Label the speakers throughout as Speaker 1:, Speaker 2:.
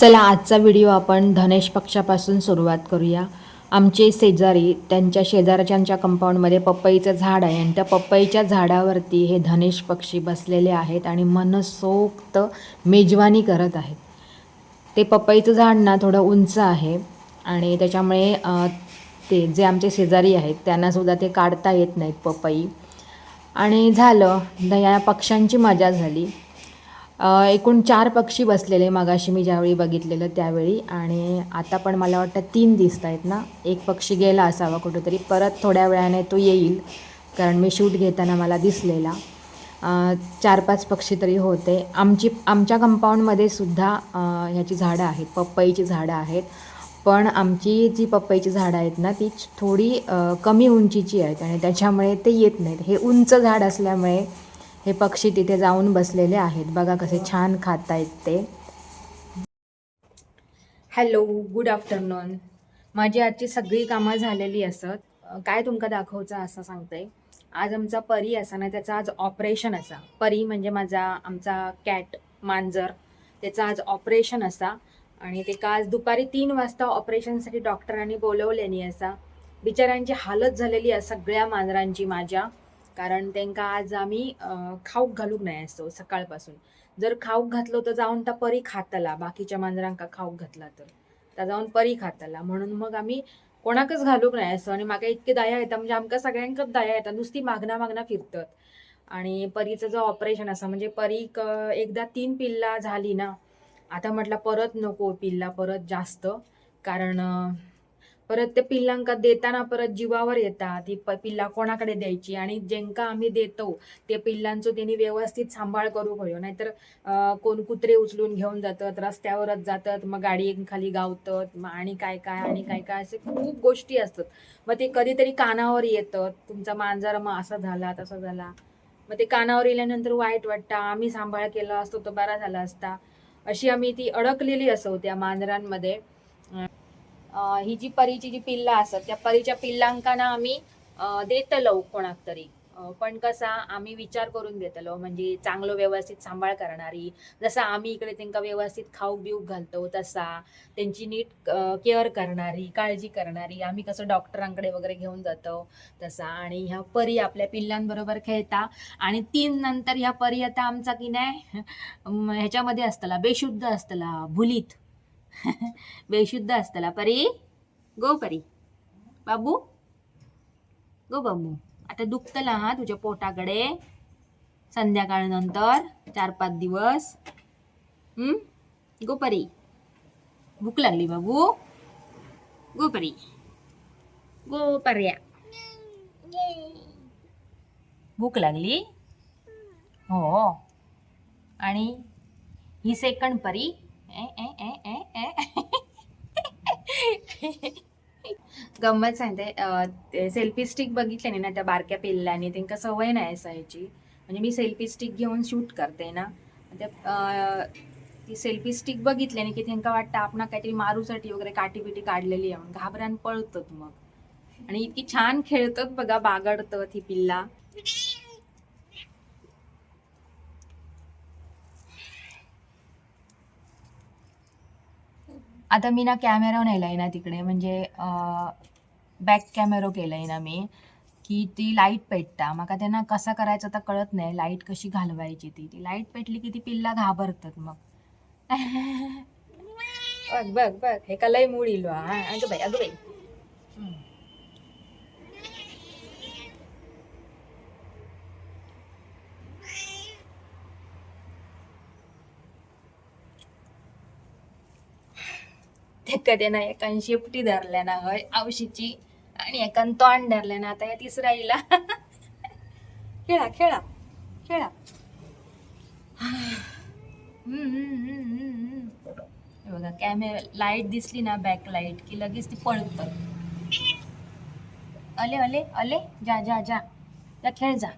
Speaker 1: चला आजचा व्हिडिओ आपण धनेश पक्षापासून सुरुवात करूया. आमचे शेजारी त्यांच्या शेजारच्यांच्या कंपाऊंडमध्ये पपईचं झाड आहे आणि त्या पपईच्या झाडावरती हे धनेश पक्षी बसलेले आहेत आणि मनसोक्त मेजवानी करत आहेत. ते पपईचं झाड ना थोडं उंच आहे आणि त्याच्यामुळे ते जे आमचे शेजारी आहेत त्यांनासुद्धा ते काढता येत नाहीत पपई. आणि झालं द- या पक्ष्यांची मजा झाली. एकूण चार पक्षी बसलेले मगाशी मी ज्यावेळी बघितलेलं त्यावेळी. आणि आता पण मला वाटतं तीन दिसत आहेत ना. एक पक्षी गेला असावा कुठेतरी. परत थोड्या वेळाने तो येईल कारण मी शूट घेताना मला दिसलेला. चार पाच पक्षी तरी होते. आमची आमच्या कंपाऊंडमध्ये सुद्धा ह्याची झाडं आहेत. पपईची झाडं आहेत. पण आमची जी पपईची झाडं आहेत ना ती थोडी कमी उंचीची आहेत. आणि त्याच्यामुळे ते येत नाहीत. हे उंच झाड असल्यामुळे हे पक्षी तिथे जाऊन बसलेले आहेत. बघा कसे छान खात आहेत ते. हॅलो गुड आफ्टरनून माझी आजची सगळी कामं झालेली असत. काय तुमका दाखवचं असं सांगते. आज आमचा परी असा ना त्याचं आज ऑपरेशन असा. परी म्हणजे माझा आमचा कॅट मांजर. त्याचं आज ऑपरेशन असा. आणि ते का आज दुपारी तीन वाजता ऑपरेशनसाठी डॉक्टरांनी बोलवलेली असा. बिचाऱ्यांची हालत झालेली आहे सगळ्या मांजरांची माझ्या. कारण त्यांका आज आम्ही खाऊक घालूक नाही असतो सकाळपासून. जर खाऊक घातलो तर जाऊन त्या परी खातला बाकीच्या मांजरांका खाऊक घातला तर. त्या जाऊन परी खातला. म्हणून मग आम्ही कोणाकच घालूक नाही असं आणि म्हाका इतके दया येता म्हणजे आमका सगळ्यांकच दया येता नुसती मागना मागना फिरतात. आणि परीचं जो ऑपरेशन असं म्हणजे परी एकदा तीन पिल्ला झाली ना आता म्हटलं परत नको पिल्ला परत जास्त. कारण परत ते पिल्लांका देताना परत जीवावर येतात. ती पिल्ला कोणाकडे द्यायची? आणि ज्यांका आम्ही देतो ते पिल्लांचं त्यांनी व्यवस्थित सांभाळ करू होयो. नाहीतर कोण कुत्रे उचलून घेऊन जातात रस्त्यावरच जातात मग गाडी खाली गावतात मग आणि काय काय आणि काय काय असे खूप गोष्टी असतात. मग ते कधीतरी कानावर येतं तुमचा मांजर मग असा झाला तसा झाला. मग ते कानावर येल्यानंतर वाईट वाटतं. आम्ही सांभाळ केला असतो तर बरा झाला असता. अशी आम्ही ती अडकलेली असो त्या मांजरांमध्ये. ही जी परीची जी पिल्लां असतात त्या परीच्या पिल्लांकांना आम्ही देतलो कोणाक तरी. पण कसा आम्ही विचार करून देतलो म्हणजे चांगलं व्यवस्थित सांभाळ करणारी जसा आम्ही इकडे त्यांना व्यवस्थित खाऊ बिऊ घालतो तसा त्यांची नीट केअर करणारी काळजी करणारी आम्ही कसं डॉक्टरांकडे वगैरे घेऊन जातो तसा. आणि ह्या परी आपल्या पिल्लांबरोबर खेळता आणि तीन नंतर ह्या परी आता आमचा की नाही ह्याच्यामध्ये असतला बेशुद्ध असतला भुलीत. बेशुद्ध असतला. परी? गो परी. बाबू? गो बाबू. आता दुखतला हा तुझ्या पोटाकडे. संध्याकाळ नंतर चार पाच दिवस. गोपरी गो परी. भूक लागली बाबू. गो परी. गो पर्या. भूक लागली? हो. आणि ही सेकंड परी. ए ए ए. गंमत सांगते. सेल्फी स्टिक बघितले ना त्या बारक्या पिल्ल्याने त्यांना सवय नाही असायची. म्हणजे मी सेल्फी स्टिक घेऊन शूट करते ना. म्हणजे, त्या ती सेल्फी स्टिक बघितल्याने की त्यांना वाटतं आपण काहीतरी मारूसाठी वगैरे काठी बिटी काढलेली आहे घाबरान पळतात मग. आणि इतकी छान खेळतात बघा बागडत ती पिल्ला. आता मी ना कॅमेरा नेलाय ना तिकडे म्हणजे बॅक कॅमेरो केलाय ना मी की ती लाइट पेटता. माका त्यांना कसा करायचं तर कळत नाही लाइट कशी घालवायची ती. ती लाइट पेटली की ती पिल्ला घाबरतात मग. बघ बघ बघ. हे का लय मूड इलो हा अगं बाई अगं बाई हम्म. कधी एकान शेपटी धरल्या ना हय आवशीची आणि एकान तोंड धरल्या ना आता या तिसरा आईला खेळा खेळा. खेळा बघा कॅमेरा लाइट दिसली ना बॅक लाइट की लगेच ती पळत. अले अले अले जा जा जा. जा खेळ जा.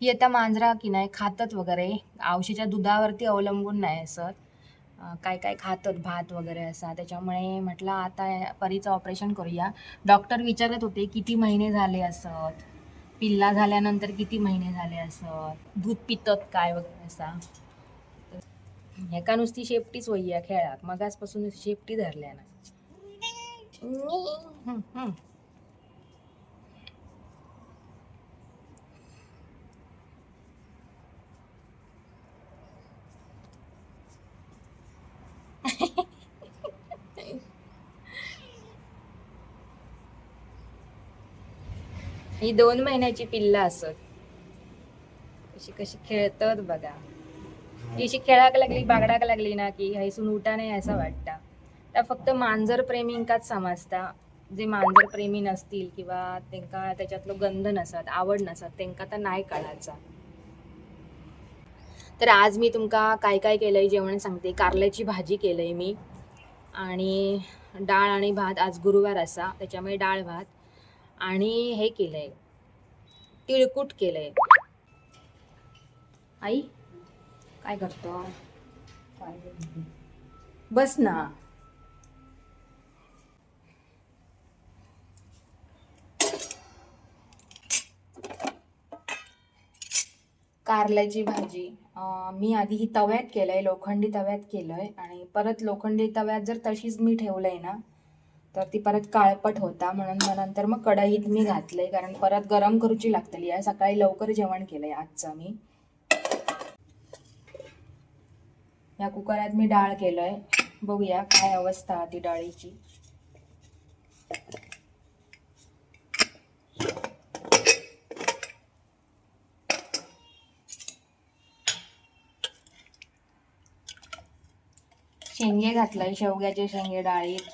Speaker 1: ही आता मांजरा की नाही खातात वगैरे. आवशीच्या दुधावरती अवलंबून नाही असत काय काय खातात भात वगैरे असा. त्याच्यामुळे म्हटलं आता परीचं ऑपरेशन करूया. डॉक्टर विचारत होते किती महिने झाले असत? पिल्ला झाल्यानंतर किती महिने झाले असं दूध पितात काय वगैरे असा. ह्याका नुसती शेपटीच वय्या खेळाक मगाचपासून नुसती शेपटी धरल्या ना. ही दोन महिन्याची पिल्ल असत अशी कशी खेळतात बघा. ती अशी खेळाक लागली बागडाक लागली ना की हैसून उठा नाही असं वाटतं. त्या फक्त मांजर प्रेमींकाच समजता. जे मांजर प्रेमी नसतील किंवा त्यांका त्याच्यातलो गंध नसत आवड नसत त्यांका तर नाही कळायचा. तर आज मी तुमका काय काय केलंय जेवण सांगते. कारल्याची भाजी केलंय मी. आणि डाळ आणि भात आज गुरुवार असा त्याच्यामुळे डाळ भात. आणि हे केलंय. तिळकूट केलंय. आई काय करतो? बस ना. कारल्याची भाजी. मी आधी ही तव्यात केलंय लोखंडी तव्यात केलंय आणि परत लोखंडी तव्यात जर तशीच मी ठेवलंय ना तर ती परत काळपट होता. म्हणून मग नंतर मग कढईत मी घातलंय. कारण परत गरम करूची लागतली. या सकाळी लवकर जेवण केलंय आजचं मी. या कुकरात मी डाळ केलंय. बघूया काय अवस्था ती डाळीची. शेंगे घातलंय शेवग्याचे शेंगे डाळीत.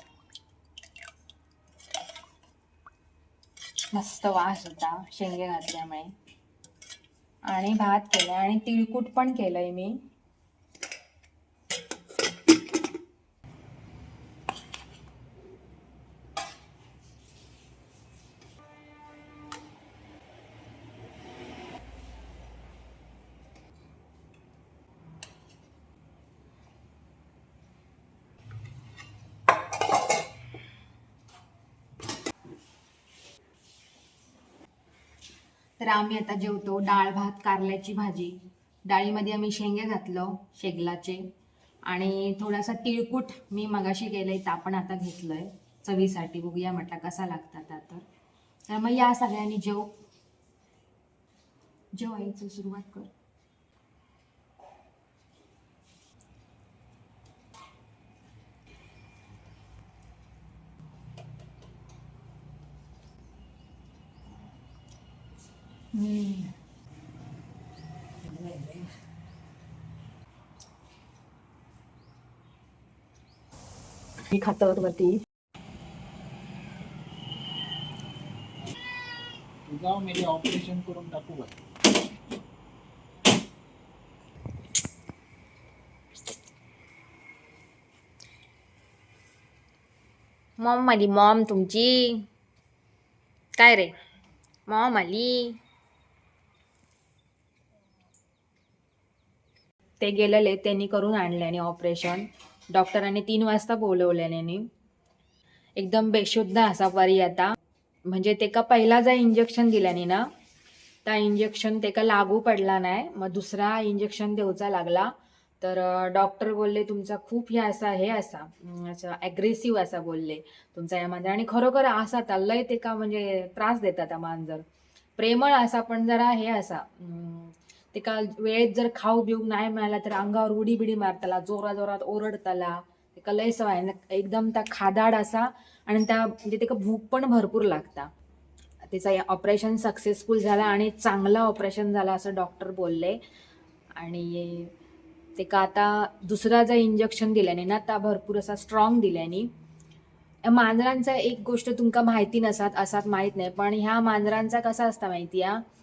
Speaker 1: मस्त वास होता शेंगे घातल्यामुळे. आणि भात केला आणि तिळकूट पण केलंय मी. तर आम्ही आता जेवतो. डाळ भात कारल्याची भाजी. डाळीमध्ये आम्ही शेंगे घातलो शेगलाचे आणि थोडासा तिळकूट मी मगाशी केलंय तर आपण आता घेतलंय. चवीसाठी बघूया म्हटलं कसा लागतात आता तर मग या सगळ्यांनी जेव. जेवायचं सुरुवात कर. मी खातात वरती
Speaker 2: जाऊ मेरे ऑपरेशन करून टाकू
Speaker 1: मॉम आली मॉम तुमची. काय रे? मॉम आली. ते गेलेले त्यांनी करून आणल्याने ऑपरेशन डॉक्टरांनी तीन वाजता बोलवल्याने एकदम बेशुद्ध असा परी आता म्हणजे तेका पहिला जा इंजेक्शन दिल्याने ना त्या इंजेक्शन त्याका लागू पडला नाही. मग दुसरा इंजेक्शन देऊचा लागला. तर डॉक्टर बोलले तुमचा खूप हे असा हे असा. ॲग्रेसिव्ह असा बोलले. तुमचा या मांजर. आणि खरोखर असा तर लय ते का म्हणजे त्रास देतात त्या मांजर. प्रेमळ असा पण जरा हे असा. ते का वेळेत जर खाऊ बिऊ नाही मिळाला तर अंगावर उडी बिडी मारताला जोरा जोरात ओरडताला. ते का लय सवय एकदम त्या खादाड असा आणि त्या म्हणजे ते भूक पण भरपूर लागता. त्याचा ऑपरेशन सक्सेसफुल झाला आणि चांगला ऑपरेशन झाला असं डॉक्टर बोलले. आणि ते का आता दुसरा जर इंजेक्शन दिल्याने ना त्या भरपूर असा स्ट्रॉंग दिल्याने. या मांजरांचा एक गोष्ट तुमका माहिती नसात असात माहीत नाही. पण ह्या मांजरांचा कसा असता माहिती आहे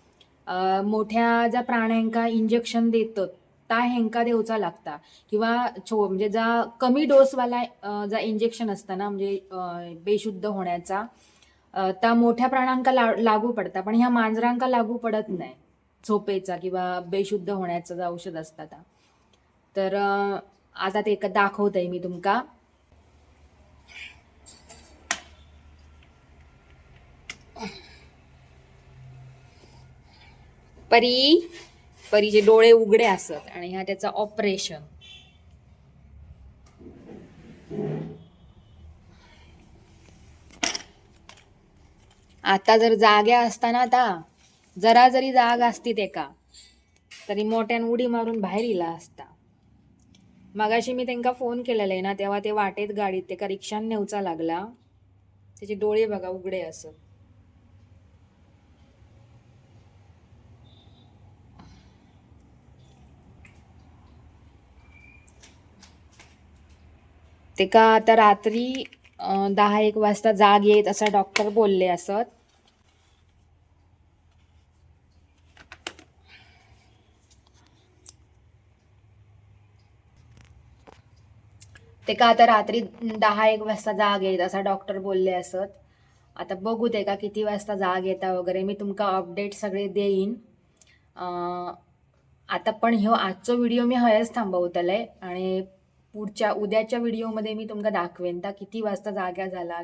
Speaker 1: मोठ्या ज्या प्राण्यांका इंजेक्शन देतात त्या हेंका देऊचा लागता. किंवा छो म्हणजे जा कमी डोसवाला जा इंजेक्शन असतं ना म्हणजे बेशुद्ध होण्याचा त्या मोठ्या प्राण्यांका ला लागू पडता. पण ह्या मांजरांका लागू पडत नाही. झोपेचा किंवा बेशुद्ध होण्याचं जे औषध असतं तर आता ते एक आहे मी तुमका. परी परीचे डोळे उघडे असत आणि ह्या त्याचं ऑपरेशन आता जर जाग्या असताना आता जरा जरी जाग असती ते का तरी मोठ्यान उडी मारून बाहेर इला असता. मगाशी मी त्यांना फोन केलेला आहे ना तेव्हा ते वाटेत गाडीत ते का रिक्षान नेवचा लागला. त्याचे डोळे बघा उघडे असत. ते का आता रात्री दहा एक वाजता जाग येत असं डॉक्टर बोलले असत ते का आता रात्री दहा एक वाजता जाग येत असं डॉक्टर बोलले असत. आता बघू ते का किती वाजता जाग येता वगैरे. मी तुमका अपडेट सगळे देईन. आता पण ह्यो आजचो व्हिडिओ मी हयच थांबवतले आणि पुढच्या उद्याच्या व्हिडिओमध्ये मी तुमका दाखवेन ता किती वाजता जाग्या झाला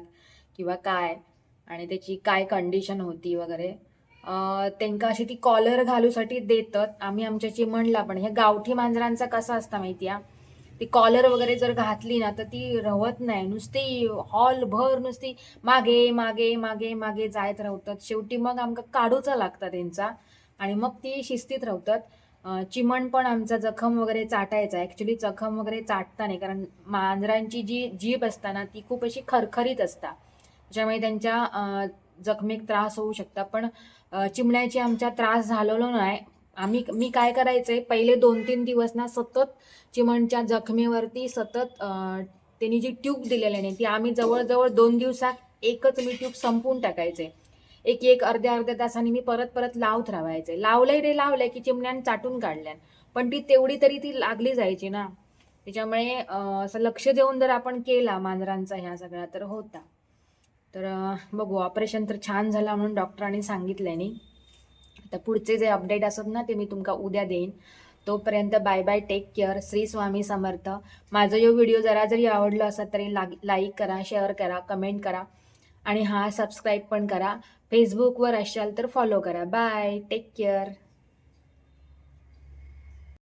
Speaker 1: किंवा काय आणि त्याची काय कंडिशन होती वगैरे. त्यांना त्यांका अशी ती कॉलर घालूसाठी देतात. आम्ही आमच्या चिमणला पण ह्या गावठी मांजरांचा कसा असता माहिती आहे? ती कॉलर वगैरे जर घातली ना तर ती रवत नाही. नुसती हॉल भर नुसती मागे मागे मागे मागे जायत राहतात शेवटी मग आमका काढूचा लागता त्यांचा आणि मग ती शिस्तीत राहतात चिमण पण आमचा जखम वगैरे चाटायचा. ॲक्च्युली जखम वगैरे चाटता नाही कारण मांजरांची जी जीभ असताना ती खूप अशी खरखरीत असता. त्यामुळे त्यांच्या जखमेक त्रास होऊ शकता. पण चिमण्याची आमच्या त्रास झालेलो नाही. आम्ही मी काय करायचंय पहिले दोन तीन दिवस ना सतत चिमणच्या जखमेवरती सतत त्यांनी जी ट्यूब दिलेली नाही ती आम्ही जवळजवळ दोन दिवसात एकच मी ट्यूब संपवून टाकायचे. एक एक अर्ध्या अर्ध्या तासाने मी परत परत लावत राहायचे. लावलंय रे लावलंय की चिमण्यान चाटून काढल्यान. पण ती तेवढी तरी ती लागली जायची ना. त्याच्यामुळे असं लक्ष देऊन जर आपण केला मांजरांचा ह्या सगळा तर होता. तर बघू ऑपरेशन तर छान झालं म्हणून डॉक्टरांनी सांगितलंय नी. आता पुढचे जे अपडेट असत ना ते मी तुमका उद्या देईन. तोपर्यंत bye bye take care. Shri Swami Samarth. माझं यो व्हिडिओ जरा जरी आवडला असत तरी लाईक करा शेअर करा कमेंट करा. आणि हा सबस्क्राईब पण करा. फेसबुकवर असाल तर फॉलो करा. Bye take care